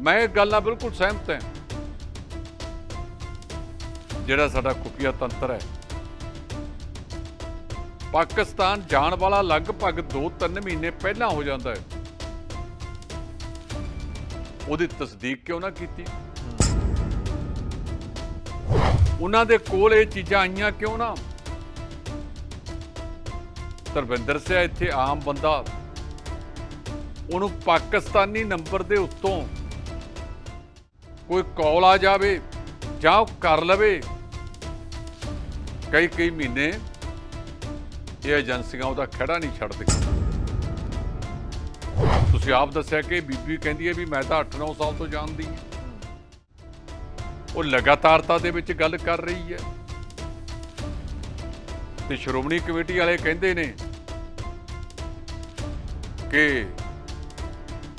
ਮੈਂ ਇਹ ਗੱਲ ਨਾਲ ਬਿਲਕੁਲ ਸਹਿਮਤ ਹਾਂ। ਜਿਹੜਾ ਸਾਡਾ ਖੁਫੀਆ ਤੰਤਰ ਹੈ। ਪਾਕਿਸਤਾਨ ਜਾਣ ਵਾਲਾ ਲਗਭਗ 2-3 ਮਹੀਨੇ ਪਹਿਲਾਂ ਹੋ ਜਾਂਦਾ ਹੈ। ਉਹਦੀ ਤਸਦੀਕ ਕਿਉਂ ਨਾ ਕੀਤੀ? ਉਹਨਾਂ ਦੇ ਕੋਲ ਇਹ ਚੀਜ਼ਾਂ ਆਈਆਂ ਕਿਉਂ ਨਾ? ਧਰਮਿੰਦਰ ਸਿਆ ਇੱਥੇ ਆਮ ਬੰਦਾ। ਉਹਨੂੰ ਪਾਕਿਸਤਾਨੀ ਨੰਬਰ ਦੇ ਉੱਤੋਂ ਕੋਈ ਕਾਲ ਆ ਜਾਵੇ ਜਾਂ ਉਹ ਕਰ ਲਵੇ। ਕਈ ਕਈ ਮਹੀਨੇ ਇਹ ਏਜੰਸੀਆਂ ਉਹਦਾ ਖੜਾ ਨਹੀਂ ਛੱਡਦੀਆਂ ਤੁਸੀਂ ਆਪ ਦੱਸਿਆ ਕਿ ਬੀਬੀ ਕਹਿੰਦੀ ਹੈ ਵੀ ਮੈਂ ਤਾਂ 8-9 ਸਾਲ ਤੋਂ ਜਾਣਦੀ ਉਹ ਲਗਾਤਾਰਤਾ ਦੇ ਵਿੱਚ ਗੱਲ ਕਰ ਰਹੀ ਹੈ। ਤੇ ਸ਼੍ਰੋਮਣੀ ਕਮੇਟੀ ਵਾਲੇ ਕਹਿੰਦੇ ਨੇ ਕਿ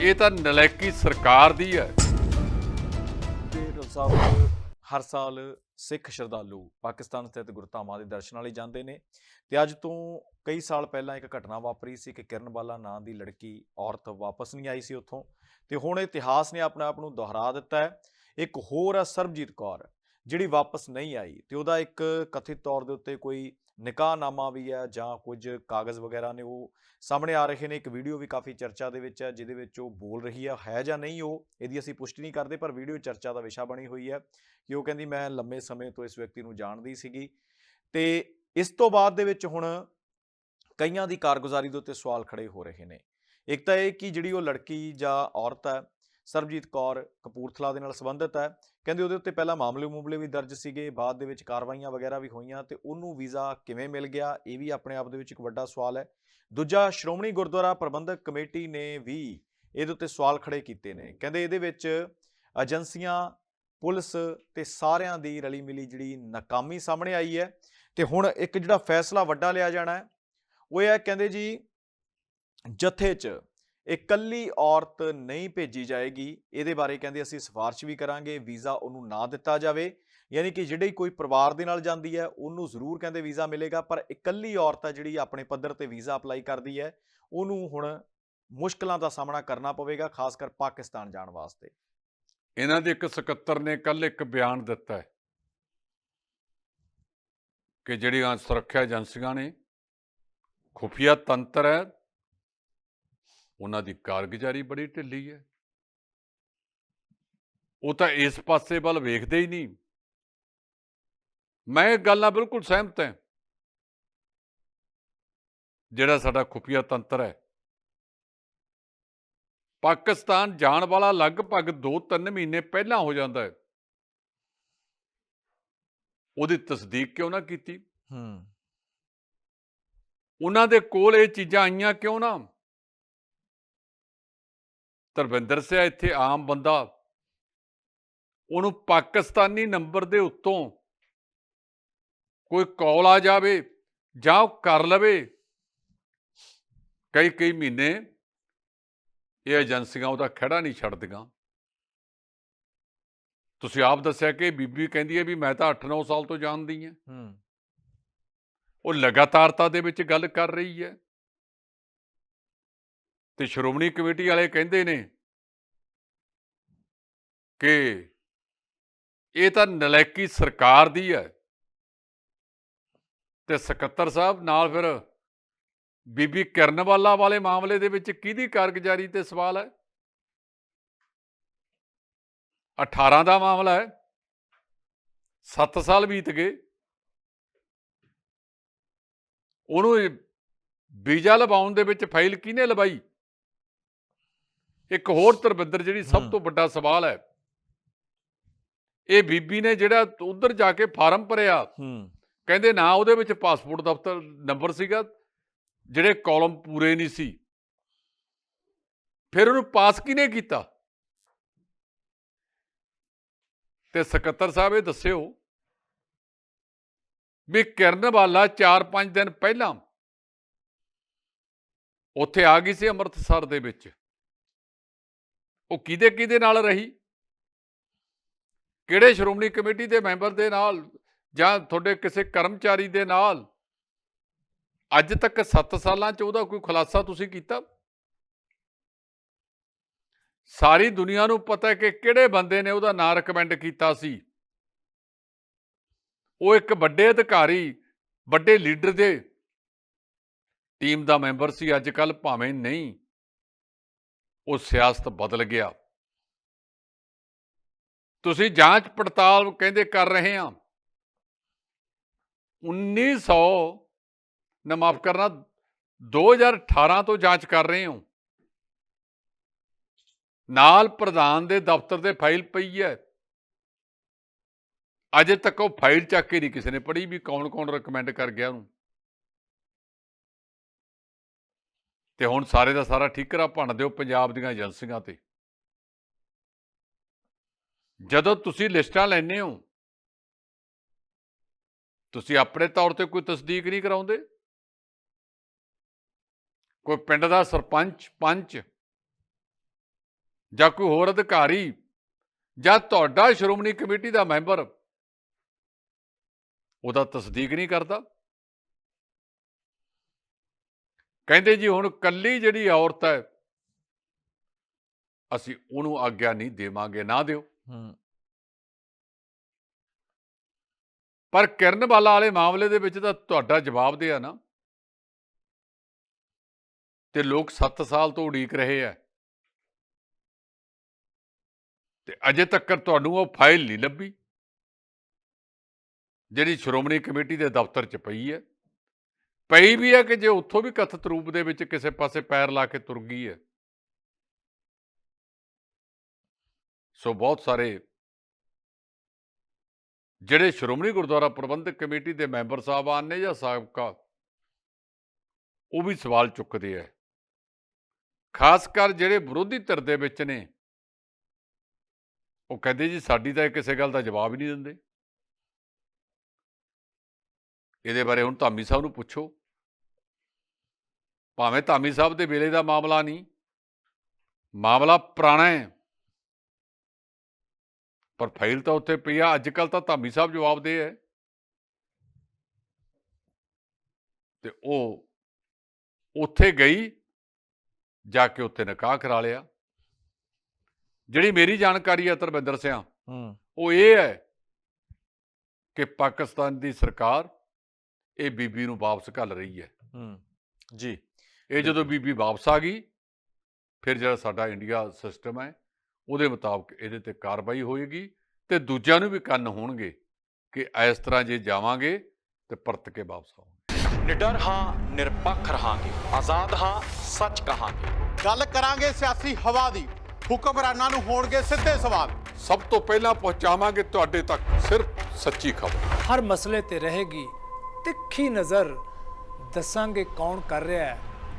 ਇਹ ਤਾਂ ਨਲੈਕੀ ਸਰਕਾਰ ਦੀ ਹੈ। ਸਾਹਿਬ, ਹਰ ਸਾਲ ਸਿੱਖ ਸ਼ਰਧਾਲੂ ਪਾਕਿਸਤਾਨ ਸਥਿਤ ਗੁਰਧਾਮਾਂ ਦੇ ਦਰਸ਼ਨਾਂ ਲਈ ਜਾਂਦੇ ਨੇ ਤੇ ਅੱਜ ਤੋਂ ਕਈ ਸਾਲ ਪਹਿਲਾਂ ਇੱਕ ਘਟਨਾ ਵਾਪਰੀ ਸੀ ਕਿ ਕਿਰਨ ਬਾਲਾ ਨਾਂ ਦੀ ਲੜਕੀ, ਔਰਤ ਵਾਪਸ ਨਹੀਂ ਆਈ ਸੀ ਉੱਥੋਂ ਤੇ ਹੁਣ ਇਤਿਹਾਸ ਨੇ ਆਪਣੇ ਆਪ ਨੂੰ ਦੁਹਰਾ ਦਿੱਤਾ ਹੈ। ਇੱਕ ਹੋਰ ਹੈ ਸਰਬਜੀਤ ਕੌਰ ਜਿਹੜੀ ਵਾਪਸ ਨਹੀਂ ਆਈ ਤੇ ਉਹਦਾ ਇੱਕ ਕਥਿਤ ਤੌਰ ਦੇ ਉੱਤੇ ਕੋਈ ਨਿਕਾਹਨਾਮਾ ਵੀ ਹੈ ਜਾਂ ਕੁਝ ਕਾਗਜ਼ ਵਗੈਰਾ ਨੇ ਉਹ ਸਾਹਮਣੇ ਆ ਰਹੇ ਨੇ, ਇੱਕ ਵੀਡੀਓ ਵੀ ਕਾਫੀ ਚਰਚਾ ਦੇ ਵਿੱਚ ਹੈ, ਜਿਹਦੇ ਵਿੱਚ ਉਹ ਬੋਲ ਰਹੀ ਹੈ ਹੈ ਜਾਂ ਨਹੀਂ ਉਹ, ਇਹਦੀ ਅਸੀਂ ਪੁਸ਼ਟੀ ਨਹੀਂ ਕਰਦੇ, ਪਰ ਵੀਡੀਓ ਚਰਚਾ ਦਾ ਵਿਸ਼ਾ ਬਣੀ ਹੋਈ ਹੈ ਕਿ ਉਹ ਕਹਿੰਦੀ, ਮੈਂ ਲੰਮੇ ਸਮੇਂ ਤੋਂ ਇਸ ਵਿਅਕਤੀ ਨੂੰ ਜਾਣਦੀ ਸੀਗੀ। ਤੇ ਇਸ ਤੋਂ ਬਾਅਦ ਦੇ ਵਿੱਚ ਹੁਣ ਕਈਆਂ ਦੀ ਕਾਰਗੁਜ਼ਾਰੀ ਦੇ ਉੱਤੇ ਸਵਾਲ ਖੜੇ ਹੋ ਰਹੇ ਨੇ। ਇੱਕ ਤਾਂ ਇਹ ਕਿ ਜਿਹੜੀ ਉਹ ਲੜਕੀ ਜਾਂ ਔਰਤ ਹੈ ਸਰਬਜੀਤ ਕੌਰ ਕਪੂਰਥਲਾ ਦੇ ਨਾਲ ਸੰਬੰਧਿਤ ਹੈ। ਕਹਿੰਦੇ ਉਹਦੇ ਉੱਤੇ ਪਹਿਲਾਂ ਮਾਮਲੇ ਮੂਮਲੇ ਵੀ ਦਰਜ ਸੀਗੇ, ਬਾਅਦ ਦੇ ਵਿੱਚ ਕਾਰਵਾਈਆਂ ਵਗੈਰਾ ਵੀ ਹੋਈਆਂ ਤੇ ਉਹਨੂੰ ਵੀਜ਼ਾ ਕਿਵੇਂ ਮਿਲ ਗਿਆ, ਇਹ ਵੀ ਆਪਣੇ ਆਪ ਦੇ ਵਿੱਚ ਇੱਕ ਵੱਡਾ ਸਵਾਲ ਹੈ। ਦੂਜਾ, ਸ਼੍ਰੋਮਣੀ ਗੁਰਦੁਆਰਾ ਪ੍ਰਬੰਧਕ ਕਮੇਟੀ ਨੇ ਵੀ ਇਹਦੇ ਉੱਤੇ ਸਵਾਲ ਖੜੇ ਕੀਤੇ ਨੇ। ਕਹਿੰਦੇ ਇਹਦੇ ਵਿੱਚ ਏਜੰਸੀਆਂ, ਪੁਲਿਸ ਤੇ ਸਾਰਿਆਂ ਦੀ ਰਲੀ ਮਿਲੀ ਜਿਹੜੀ ਨਾਕਾਮੀ ਸਾਹਮਣੇ ਆਈ ਹੈ ਤੇ ਹੁਣ ਇੱਕ ਜਿਹੜਾ ਫੈਸਲਾ ਵੱਡਾ ਲਿਆ ਜਾਣਾ ਹੈ, ਉਹ ਇਹ ਹੈ, ਕਹਿੰਦੇ ਜੀ, ਜਥੇ 'ਚ ਇਕੱਲੀ ਔਰਤ ਨਹੀਂ ਭੇਜੀ ਜਾਏਗੀ, ਇਹਦੇ ਬਾਰੇ ਕਹਿੰਦੇ ਅਸੀਂ ਸਿਫਾਰਿਸ਼ ਵੀ ਕਰਾਂਗੇ, ਵੀਜ਼ਾ ਉਹਨੂੰ ਨਾ ਦਿੱਤਾ ਜਾਵੇ। ਯਾਨੀ ਕਿ ਜਿਹੜੀ ਕੋਈ ਪਰਿਵਾਰ ਦੇ ਨਾਲ ਜਾਂਦੀ ਹੈ, ਉਹਨੂੰ ਜ਼ਰੂਰ ਕਹਿੰਦੇ ਵੀਜ਼ਾ ਮਿਲੇਗਾ, ਪਰ ਇਕੱਲੀ ਔਰਤ ਹੈ ਜਿਹੜੀ ਆਪਣੇ ਪੱਧਰ ਤੇ ਵੀਜ਼ਾ ਅਪਲਾਈ ਕਰਦੀ ਹੈ, ਉਹਨੂੰ ਹੁਣ ਮੁਸ਼ਕਲਾਂ ਦਾ ਸਾਹਮਣਾ ਕਰਨਾ ਪਵੇਗਾ ਖਾਸ ਕਰ ਪਾਕਿਸਤਾਨ ਜਾਣ ਵਾਸਤੇ। ਇਹਨਾਂ ਦੇ ਇੱਕ ਸਕੱਤਰ ਨੇ ਕੱਲ ਇੱਕ ਬਿਆਨ ਦਿੱਤਾ ਹੈ ਕਿ ਜਿਹੜੀਆਂ ਸੁਰੱਖਿਆ ਏਜੰਸੀਆਂ ਨੇ ਖੁਫੀਆ ਤੰਤਰ ਹੈ ਉਹਨਾਂ ਦੀ ਕਾਰਗੁਜ਼ਾਰੀ ਬੜੀ ਢਿੱਲੀ ਹੈ। ਉਹ ਤਾਂ ਇਸ ਪਾਸੇ ਵੱਲ ਵੇਖਦੇ ਹੀ ਨਹੀਂ। ਮੈਂ ਇਹ ਗੱਲ ਨਾਲ ਬਿਲਕੁਲ ਸਹਿਮਤ ਹਾਂ। ਜਿਹੜਾ ਸਾਡਾ ਖੁਫੀਆ ਤੰਤਰ ਹੈ। ਪਾਕਿਸਤਾਨ ਜਾਣ ਵਾਲਾ ਲਗਭਗ 2-3 ਮਹੀਨੇ ਪਹਿਲਾਂ ਹੋ ਜਾਂਦਾ ਹੈ। ਉਹਦੀ ਤਸਦੀਕ ਕਿਉਂ ਨਾ ਕੀਤੀ? ਹੂੰ। ਉਹਨਾਂ ਦੇ ਕੋਲ ਇਹ ਚੀਜ਼ਾਂ ਆਈਆਂ ਕਿਉਂ ਨਾ? ਧਰਮਿੰਦਰ ਸਿੰਘ ਇੱਥੇ ਆਮ ਬੰਦਾ। ਉਹਨੂੰ ਪਾਕਿਸਤਾਨੀ ਨੰਬਰ ਦੇ ਉੱਤੋਂ ਕੋਈ ਕਾਲ ਆ ਜਾਵੇ ਜਾਂ ਉਹ ਕਰ ਲਵੇ ਕਈ ਕਈ ਮਹੀਨੇ ਇਹ ਏਜੰਸੀਆਂ ਉਹਦਾ ਖੜਾ ਨਹੀਂ ਛੱਡਦੀਆਂ। ਤੁਸੀਂ ਆਪ ਦੱਸਿਆ ਕਿ ਬੀਬੀ ਕਹਿੰਦੀ ਹੈ ਵੀ ਮੈਂ ਤਾਂ 8-9 ਸਾਲ ਤੋਂ ਜਾਣਦੀ ਹਾਂ। ਹੂੰ। ਉਹ ਲਗਾਤਾਰਤਾ ਦੇ ਵਿੱਚ ਗੱਲ ਕਰ ਰਹੀ ਹੈ। ਤੇ ਸ਼੍ਰੋਮਣੀ ਕਮੇਟੀ ਵਾਲੇ ਕਹਿੰਦੇ ਨੇ ਕਿ ਇਹ ਤਾਂ ਨਲਾਇਕੀ ਸਰਕਾਰ ਦੀ ਹੈ। ਤੇ ਸਕੱਤਰ ਸਾਹਿਬ ਨਾਲ ਫਿਰ ਬੀਬੀ ਕਿਰਨਵਾਲਾ ਵਾਲੇ ਮਾਮਲੇ ਦੇ ਵਿੱਚ ਕਿਹਦੀ ਕਾਰਗੁਜ਼ਾਰੀ ਤੇ ਸਵਾਲ ਹੈ? 18 ਦਾ ਮਾਮਲਾ ਹੈ। 7 ਸਾਲ ਬੀਤ ਗਏ। ਉਹਨੂੰ ਵੀਜ਼ਾ ਲਵਾਉਣ ਦੇ ਵਿੱਚ ਫਾਈਲ ਕਿਹਨੇ ਲਵਾਈ? ਇੱਕ ਹੋਰ ਤਰਬਿੰਦਰ ਜਿਹੜੀ ਸਭ। ਤੋਂ ਵੱਡਾ ਸਵਾਲ ਹੈ। ਇਹ ਬੀਬੀ ਨੇ ਜਿਹੜਾ ਉਧਰ ਜਾ ਕੇ ਫਾਰਮ ਭਰਿਆ। ਕਹਿੰਦੇ ਨਾ ਉਹਦੇ ਵਿੱਚ ਪਾਸਪੋਰਟ ਦਫ਼ਤਰ ਨੰਬਰ ਸੀਗਾ ਜਿਹੜੇ ਕਾਲਮ ਪੂਰੇ ਨਹੀਂ ਸੀ। ਫਿਰ ਉਹਨੂੰ ਪਾਸ ਕਿਹਨੇ ਕੀਤਾ? ਤੇ ਸਕੱਤਰ ਸਾਹਿਬ ਇਹ ਦੱਸਿਓ ਵੀ ਕਿਰਨਵਾਲਾ 4-5 ਦਿਨ ਪਹਿਲਾਂ ਉੱਥੇ ਆ ਗਈ ਸੀ ਅੰਮ੍ਰਿਤਸਰ ਦੇ ਵਿੱਚ। ਉਹ ਕਿਹਦੇ ਕਿਹਦੇ ਨਾਲ ਰਹੀ? ਕਿਹੜੇ ਸ਼੍ਰੋਮਣੀ ਕਮੇਟੀ ਦੇ ਮੈਂਬਰ ਦੇ ਨਾਲ ਜਾਂ ਤੁਹਾਡੇ ਕਿਸੇ ਕਰਮਚਾਰੀ ਦੇ ਨਾਲ? ਅੱਜ ਤੱਕ 7 ਸਾਲਾਂ ਚ ਉਹਦਾ ਕੋਈ ਖੁਲਾਸਾ ਤੁਸੀਂ ਕੀਤਾ? ਸਾਰੀ ਦੁਨੀਆ ਨੂੰ ਪਤਾ ਹੈ ਕਿ ਕਿਹੜੇ ਬੰਦੇ ਨੇ ਉਹਦਾ ਨਾਂ ਰეკਮੈਂਡ ਕੀਤਾ ਸੀ। ਉਹ ਇੱਕ ਵੱਡੇ ਅਧਿਕਾਰੀ, ਵੱਡੇ ਲੀਡਰ ਦੇ ਟੀਮ ਦਾ ਮੈਂਬਰ ਸੀ, ਅੱਜ ਕੱਲ ਭਾਵੇਂ ਨਹੀਂ। ਉਹ ਸਿਆਸਤ ਬਦਲ ਗਿਆ। ਤੁਸੀਂ ਜਾਂਚ ਪੜਤਾਲ ਕਹਿੰਦੇ ਕਰ ਰਹੇ ਆ 1900 ਨਾ ਮਾਫ ਕਰਨਾ 2018 ਤੋਂ ਜਾਂਚ ਕਰ ਰਹੇ ਹੋ। ਨਾਲ ਪ੍ਰਧਾਨ ਦੇ ਦਫ਼ਤਰ ਦੇ ਫਾਈਲ ਪਈ ਹੈ। ਅਜੇ ਤੱਕ ਉਹ ਫਾਈਲ ਚੱਕ ਕੇ ਨਹੀਂ ਕਿਸੇ ਨੇ ਪੜ੍ਹੀ ਵੀ ਕੌਣ ਕੌਣ ਰეკਮੈਂਡ ਕਰ ਗਿਆ ਉਹਨੂੰ। ਤੇ ਹੁਣ ਸਾਰੇ ਦਾ ਸਾਰਾ ਠੀਕਰਾ ਭੰਨ ਦਿਓ ਪੰਜਾਬ ਦੀਆਂ ਏਜੰਸੀਆਂ ਤੇ। ਜਦੋਂ ਤੁਸੀਂ ਲਿਸਟਾਂ ਲੈਣੇ ਹੋ, ਤੁਸੀਂ ਆਪਣੇ ਤੌਰ ਤੇ ਕੋਈ ਤਸਦੀਕ ਨਹੀਂ ਕਰਾਉਂਦੇ। ਕੋਈ ਪਿੰਡ ਦਾ ਸਰਪੰਚ, ਪੰਚ ਜਾਂ ਕੋਈ ਹੋਰ ਅਧਿਕਾਰੀ ਜਾਂ ਤੁਹਾਡਾ ਸ਼੍ਰੋਮਣੀ ਕਮੇਟੀ ਦਾ ਮੈਂਬਰ ਉਹਦਾ ਤਸਦੀਕ ਨਹੀਂ ਕਰਦਾ। ਕਹਿੰਦੇ ਜੀ ਹੁਣ ਕੱਲੀ ਜਿਹੜੀ ਔਰਤ ਹੈ ਅਸੀਂ ਉਹਨੂੰ ਆਗਿਆ ਨਹੀਂ ਦੇਵਾਂਗੇ ਨਾ ਦਿਓ। ਪਰ ਕਿਰਨ ਵਾਲਾ ਵਾਲੇ ਮਾਮਲੇ ਦੇ ਵਿੱਚ ਤਾਂ ਤੁਹਾਡਾ ਜਵਾਬ ਦੇ ਆ ਨਾ। ਤੇ ਲੋਕ 7 ਸਾਲ ਤੋਂ ਉਡੀਕ ਰਹੇ ਆ। ਤੇ ਅਜੇ ਤੱਕ ਤੁਹਾਨੂੰ ਉਹ ਫਾਈਲ ਨਹੀਂ ਲੱਭੀ ਜਿਹੜੀ ਸ਼੍ਰੋਮਣੀ ਕਮੇਟੀ ਦੇ ਦਫ਼ਤਰ 'ਚ ਪਈ ਹੈ। ਪਈ ਵੀ ਹੈ ਕਿ ਜੇ ਉੱਥੋਂ ਵੀ ਕਥਿਤ ਰੂਪ ਦੇ ਵਿੱਚ ਕਿਸੇ ਪਾਸੇ ਪੈਰ ਲਾ ਕੇ ਤੁਰ ਗਈ ਹੈ। ਸੋ ਬਹੁਤ ਸਾਰੇ ਜਿਹੜੇ ਸ਼੍ਰੋਮਣੀ ਗੁਰਦੁਆਰਾ ਪ੍ਰਬੰਧਕ ਕਮੇਟੀ ਦੇ ਮੈਂਬਰ ਸਾਹਿਬਾਨ ਨੇ ਜਾਂ ਸਾਬਕਾ, ਉਹ ਵੀ ਸਵਾਲ ਚੁੱਕਦੇ ਆ। ਖਾਸ ਕਰ ਜਿਹੜੇ ਵਿਰੋਧੀ ਧਿਰ ਦੇ ਵਿੱਚ ਨੇ, ਉਹ ਕਹਿੰਦੇ ਜੀ ਸਾਡੀ ਤਾਂ ਇਹ ਕਿਸੇ ਗੱਲ ਦਾ ਜਵਾਬ ਹੀ ਨਹੀਂ ਦਿੰਦੇ। ਇਹਦੇ ਬਾਰੇ ਹੁਣ ਧਾਮੀ ਸਾਹਿਬ ਨੂੰ ਪੁੱਛੋ। ਭਾਵੇਂ ਧਾਮੀ ਸਾਹਿਬ ਦੇ ਵੇਲੇ ਦਾ ਮਾਮਲਾ ਨਹੀਂ ਮਾਮਲਾ ਪੁਰਾਣਾ ਹੈ। ਪਰ ਫਾਈਲ ਤਾਂ ਉੱਥੇ ਪਈ ਆ ਅੱਜ ਕੱਲ ਤਾਂ ਧਾਮੀ ਸਾਹਿਬ ਜਵਾਬ ਦੇ ਹੈ। ਤੇ ਉਹ ਉੱਥੇ ਗਈ ਜਾ ਕੇ ਉੱਥੇ ਨਿਕਾਹ ਕਰਾ ਲਿਆ। ਜਿਹੜੀ ਮੇਰੀ ਜਾਣਕਾਰੀ ਹੈ ਧਰਮਿੰਦਰ ਸਿਆ ਹੂੰ। ਉਹ ਇਹ ਹੈ ਕਿ ਪਾਕਿਸਤਾਨ ਦੀ ਸਰਕਾਰ ਇਹ ਬੀਬੀ ਨੂੰ ਵਾਪਸ ਘੱਲ ਰਹੀ ਹੈ। ਹੂੰ। ਜੀ। ਇਹ ਜਦੋਂ ਬੀਬੀ ਵਾਪਸ ਆ ਗਈ ਫਿਰ ਜਿਹੜਾ ਸਾਡਾ ਇੰਡੀਆ ਸਿਸਟਮ ਹੈ ਉਹਦੇ ਮੁਤਾਬਕ ਇਹਦੇ ਤੇ ਕਾਰਵਾਈ ਹੋਏਗੀ ਤੇ ਦੂਜਿਆਂ ਨੂੰ ਵੀ ਕੰਨ ਹੋਣਗੇ ਕਿ ਇਸ ਤਰ੍ਹਾਂ ਜੇ ਜਾਵਾਂਗੇ ਤੇ ਪਰਤ ਕੇ ਵਾਪਸ ਆਵਾਂਗੇ। ਨਿਡਰ ਹਾਂ ਨਿਰਪੱਖ ਰਹਾਂਗੇ। ਆਜ਼ਾਦ ਹਾਂ ਸੱਚ ਕਹਾਂਗੇ। ਗੱਲ ਕਰਾਂਗੇ ਸਿਆਸੀ ਹਵਾ ਦੀ। ਹੁਕਮਰਾਨਾਂ ਨੂੰ ਹੋਣਗੇ ਸਿੱਧੇ ਸਵਾਲ। ਸਭ ਤੋਂ ਪਹਿਲਾਂ ਪਹੁੰਚਾਵਾਂਗੇ ਤੁਹਾਡੇ ਤੱਕ ਸਿਰਫ ਸੱਚੀ ਖਬਰ। ਹਰ ਮਸਲੇ ਤੇ ਰਹੇਗੀ ਤਿੱਖੀ ਨਜ਼ਰ। ਦੱਸਾਂਗੇ ਕੌਣ ਕਰ ਰਿਹਾ ਹੈ।